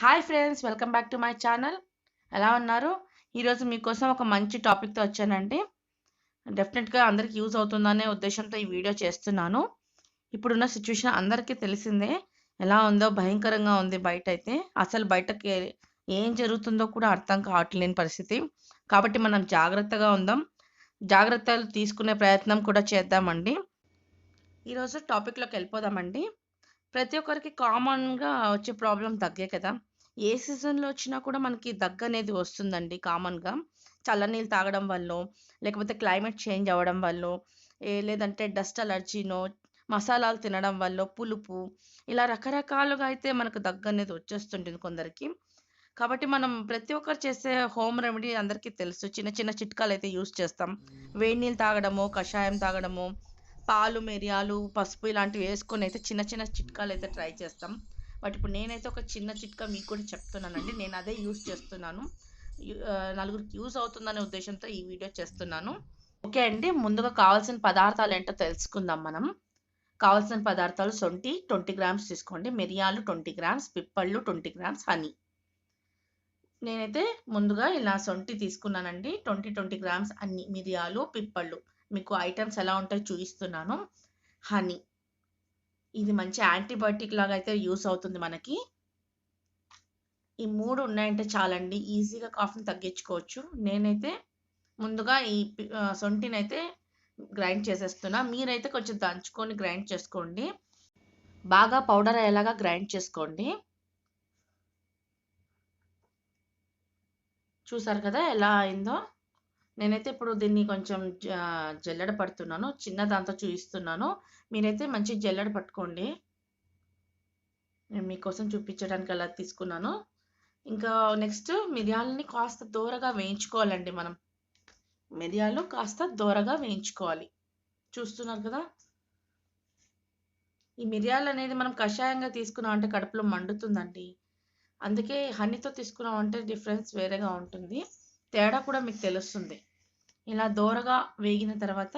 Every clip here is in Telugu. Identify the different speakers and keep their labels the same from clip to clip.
Speaker 1: Hi friends welcome back to my channel ఎలా ఉన్నారు? ఈరోజు మీకోసం ఒక మంచి టాపిక్తో వచ్చానండి. డెఫినెట్గా అందరికి యూజ్ అవుతుందనే ఉద్దేశంతో ఈ వీడియో చేస్తున్నాను. ఇప్పుడున్న సిచ్యువేషన్ అందరికీ తెలిసిందే. ఎలా ఉందో భయంకరంగా ఉంది బయట అయితే అసలు బయటకి ఏం జరుగుతుందో కూడా అర్థం కావట్లేని పరిస్థితి. కాబట్టి మనం జాగ్రత్తగా ఉందాం. జాగ్రత్తలు తీసుకునే ప్రయత్నం కూడా చేద్దామండి. ఈరోజు టాపిక్లోకి వెళ్ళిపోదామండి. ప్రతి ఒక్కరికి కామన్గా వచ్చే ప్రాబ్లం తగ్గే కదా. ఏ సీజన్లో వచ్చినా కూడా మనకి దగ్గు అనేది వస్తుందండి కామన్గా. చల్లనీళ్ళు తాగడం వల్ల లేకపోతే క్లైమేట్ చేంజ్ అవ్వడం వల్ల ఏ లేదంటే డస్ట్ అలర్జీనో మసాలాలు తినడం వల్ల పులుపు ఇలా రకరకాలుగా అయితే మనకు దగ్గు అనేది వచ్చేస్తుంటుంది కొందరికి. కాబట్టి మనం ప్రతి ఒక్కరు చేసే హోమ్ రెమెడీ అందరికీ తెలుసు. చిన్న చిన్న చిట్కాలు అయితే యూస్ చేస్తాం. వేడి నీళ్ళు తాగడము కషాయం తాగడము పాలు మిరియాలు పసుపు ఇలాంటివి వేసుకొని అయితే చిన్న చిన్న చిట్కాలు అయితే ట్రై చేస్తాం. బట్ ఇప్పుడు నేనైతే ఒక చిన్న చిట్కా మీకు కూడా చెప్తున్నానండి. నేను అదే యూస్ చేస్తున్నాను. నలుగురికి యూస్ అవుతుందనే ఉద్దేశంతో ఈ వీడియో చేస్తున్నాను. ఓకే అండి. ముందుగా కావాల్సిన పదార్థాలు ఏంటో తెలుసుకుందాం మనం. కావాల్సిన పదార్థాలు సొంటి ట్వంటీ గ్రామ్స్ తీసుకోండి. మిరియాలు ట్వంటీ గ్రామ్స్ పిప్పళ్ళు ట్వంటీ గ్రామ్స్ హనీ. నేనైతే ముందుగా ఇలా సొంటి తీసుకున్నానండి. ట్వంటీ ట్వంటీ గ్రామ్స్ అన్ని మిరియాలు పిప్పళ్ళు. మీకు ఐటమ్స్ ఎలా ఉంటాయో చూపిస్తున్నాను. హనీ. ఇది మంచి యాంటీబయాటిక్ లాగా అయితే యూస్ అవుతుంది మనకి. ఈ మూడు ఉన్నాయంటే చాలండి. ఈజీగా కాఫ్ని తగ్గించుకోవచ్చు. నేనైతే ముందుగా ఈ సొంటినైతే గ్రైండ్ చేసేస్తున్నా. మీరైతే కొంచెం దంచుకొని గ్రైండ్ చేసుకోండి. బాగా పౌడర్ అయ్యేలాగా గ్రైండ్ చేసుకోండి. చూసారు కదా ఎలా అయిందో? నేనైతే ఇప్పుడు దీన్ని కొంచెం జ- జల్లెడ పడుతున్నాను. చిన్న దాంతో చూపిస్తున్నాను మీరైతే మంచి జల్లెడ పట్టుకోండి. నేను మీకోసం చూపించడానికి అలా తీసుకున్నాను. ఇంకా నెక్స్ట్ మిరియాలని కాస్త దూరగా వేయించుకోవాలండి మనం. మిరియాలు కాస్త దూరగా వేయించుకోవాలి. చూస్తున్నారు కదా? ఈ మిరియాలు అనేది మనం కషాయంగా తీసుకున్నాం అంటే కడుపులో మండుతుందండి. అందుకే హనీతో తీసుకున్నాం అంటే డిఫరెన్స్ వేరేగా ఉంటుంది. తేడా కూడా మీకు తెలుస్తుంది. ఇలా దోరగా వేగిన తర్వాత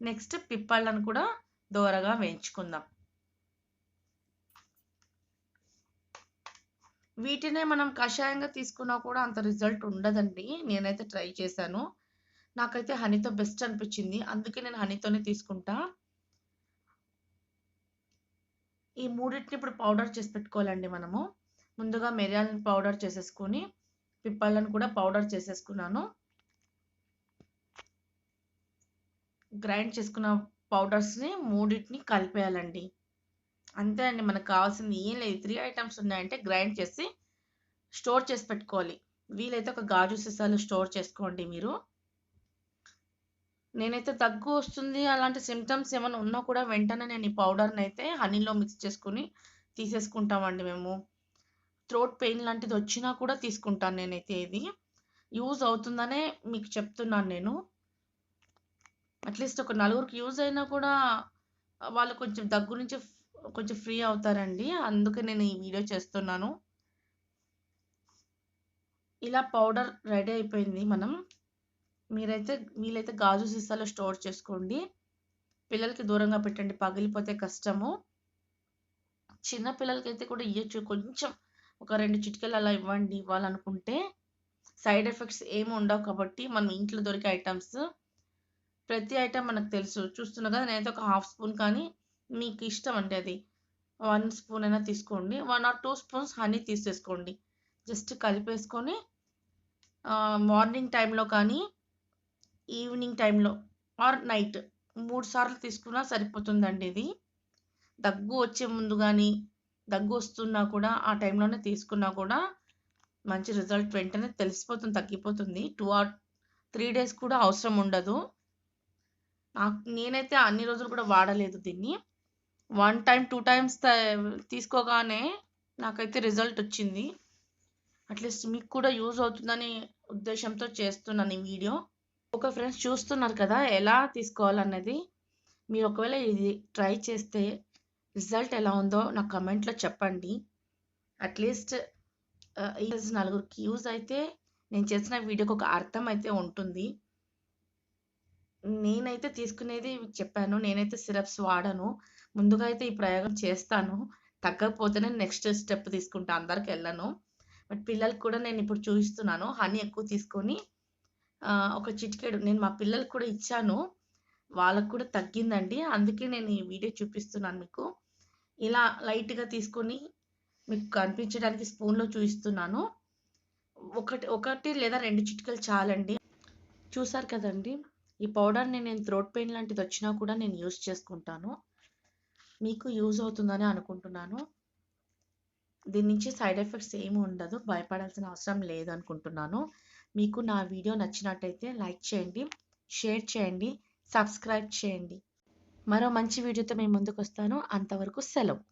Speaker 1: నెక్స్ట్ పిప్పళ్ళను కూడా దోరగా వేయించుకుందాం. వీటినే మనం కషాయంగా తీసుకున్నా కూడా అంత రిజల్ట్ ఉండదండి. నేనైతే ట్రై చేశాను. నాకైతే హనీతో బెస్ట్ అనిపించింది. అందుకే నేను హనీతోనే తీసుకుంటా. ఈ మూడింటిని ఇప్పుడు పౌడర్ చేసి పెట్టుకోవాలండి మనము. ముందుగా మిరియాలను పౌడర్ చేసేసుకొని పిప్పళ్ళను కూడా పౌడర్ చేసేసుకున్నాను. గ్రైండ్ చేసుకున్న పౌడర్స్ని మూడింటిని కలిపేయాలండి. అంతే అండి మనకు కావాల్సింది ఏం లేదు. త్రీ ఐటమ్స్ ఉన్నాయంటే గ్రైండ్ చేసి స్టోర్ చేసి పెట్టుకోవాలి. వీలైతే ఒక గాజు సీసాలు స్టోర్ చేసుకోండి మీరు. నేనైతే దగ్గు వస్తుంది అలాంటి సిమ్టమ్స్ ఏమైనా ఉన్నా కూడా వెంటనే నేను ఈ పౌడర్ని అయితే హనీలో మిక్స్ చేసుకుని తీసేసుకుంటామండి మేము. థ్రోట్ పెయిన్ లాంటిది వచ్చినా కూడా తీసుకుంటాను నేనైతే ఇది. యూజ్ అవుతుందనే మీకు చెప్తున్నాను నేను. అట్లీస్ట్ ఒక నలుగురికి యూజ్ అయినా కూడా వాళ్ళు కొంచెం దగ్గు నుంచి కొంచెం ఫ్రీ అవుతారండి. అందుకే నేను ఈ వీడియో చేస్తున్నాను. ఇలా పౌడర్ రెడీ అయిపోయింది మనం. మీరైతే వీలైతే గాజు సీసాలో స్టోర్ చేసుకోండి. పిల్లలకి దూరంగా పెట్టండి పగిలిపోతే కష్టము. చిన్న పిల్లలకైతే కూడా ఇవ్వచ్చు కొంచెం ఒక రెండు చిటికలు అలా ఇవ్వండి ఇవ్వాలనుకుంటే. సైడ్ ఎఫెక్ట్స్ ఏమి ఉండవు కాబట్టి మనం ఇంట్లో దొరికే ఐటమ్స్ ప్రతి ఐటమ్ మనకు తెలుసు. చూస్తున్నా కదా నేనైతే ఒక హాఫ్ స్పూన్ కానీ మీకు ఇష్టం అంటే అది. వన్ స్పూన్ అయినా తీసుకోండి. One or two spoons honey తీసేసుకోండి. జస్ట్ కలిపేసుకొని మార్నింగ్ టైంలో కానీ ఈవినింగ్ టైంలో ఆర్ నైట్ మూడు సార్లు తీసుకున్నా సరిపోతుందండి ఇది. దగ్గు వచ్చే ముందు కానీ దగ్గు వస్తున్నా కూడా ఆ టైంలోనే తీసుకున్నా కూడా మంచి రిజల్ట్ వెంటనే తెలిసిపోతుంది తగ్గిపోతుంది. టూ ఆర్ త్రీ డేస్ కూడా అవసరం ఉండదు. నేనైతే అన్ని రోజులు కూడా వాడలేదు దీన్ని. వన్ టైం టూ టైమ్స్ తీసుకోగానే నాకైతే రిజల్ట్ వచ్చింది. అట్లీస్ట్ మీకు కూడా యూజ్ అవుతుందని ఉద్దేశంతో చేస్తున్నాను ఈ వీడియో. ఒక ఫ్రెండ్స్ చూస్తున్నారు కదా ఎలా తీసుకోవాలన్నది. మీరు ఒకవేళ ఇది ట్రై చేస్తే రిజల్ట్ ఎలా ఉందో నాకు కమెంట్లో చెప్పండి. అట్లీస్ట్ ఈ నలుగురికి యూజ్ అయితే నేను చేసిన వీడియోకి ఒక అర్థం అయితే ఉంటుంది. నేనైతే తీసుకునేది చెప్పాను నేనైతే సిరప్స్ వాడను ముందుగా అయితే ఈ ప్రయోగం చేస్తాను తగ్గకపోతేనే నెక్స్ట్ స్టెప్ తీసుకుంటా. అందరికెళ్ళను. బట్ పిల్లలకి కూడా నేనిప్పుడు చూయిస్తున్నాను. హనీ ఎక్కువ తీసుకొని ఆహ్, ఒక చిటికెడు నేను మా పిల్లలకి కూడా ఇచ్చాను. వాళ్ళకి కూడా తగ్గిందండి. అందుకే నేను ఈ వీడియో చూపిస్తున్నాను మీకు. ఇలా లైట్‌గా తీసుకొని మీకు కనిపించడానికి స్పూన్‌లో చూయిస్తున్నాను. ఒకటి ఒకటి లేదా 2 చిటికెలు చాలండి. చూసారు కదండీ! ఈ పౌడర్‌ని నేను థ్రోట్ పెయిన్ లాంటిది వచ్చినా కూడా నేను యూజ్ చేసుకుంటాను. మీకు యూజ్ అవుతుందని అనుకుంటున్నాను. దీని నుంచి సైడ్ ఎఫెక్ట్స్ ఏమి ఉండదు. భయపడాల్సిన అవసరం లేదనుకుంటున్నాను. మీకు నా వీడియో నచ్చినట్టయితే లైక్ చేయండి, షేర్ చేయండి, సబ్స్క్రైబ్ చేయండి. మరో మంచి వీడియోతో మేము ముందుకు వస్తాను అంతవరకు సెలవు.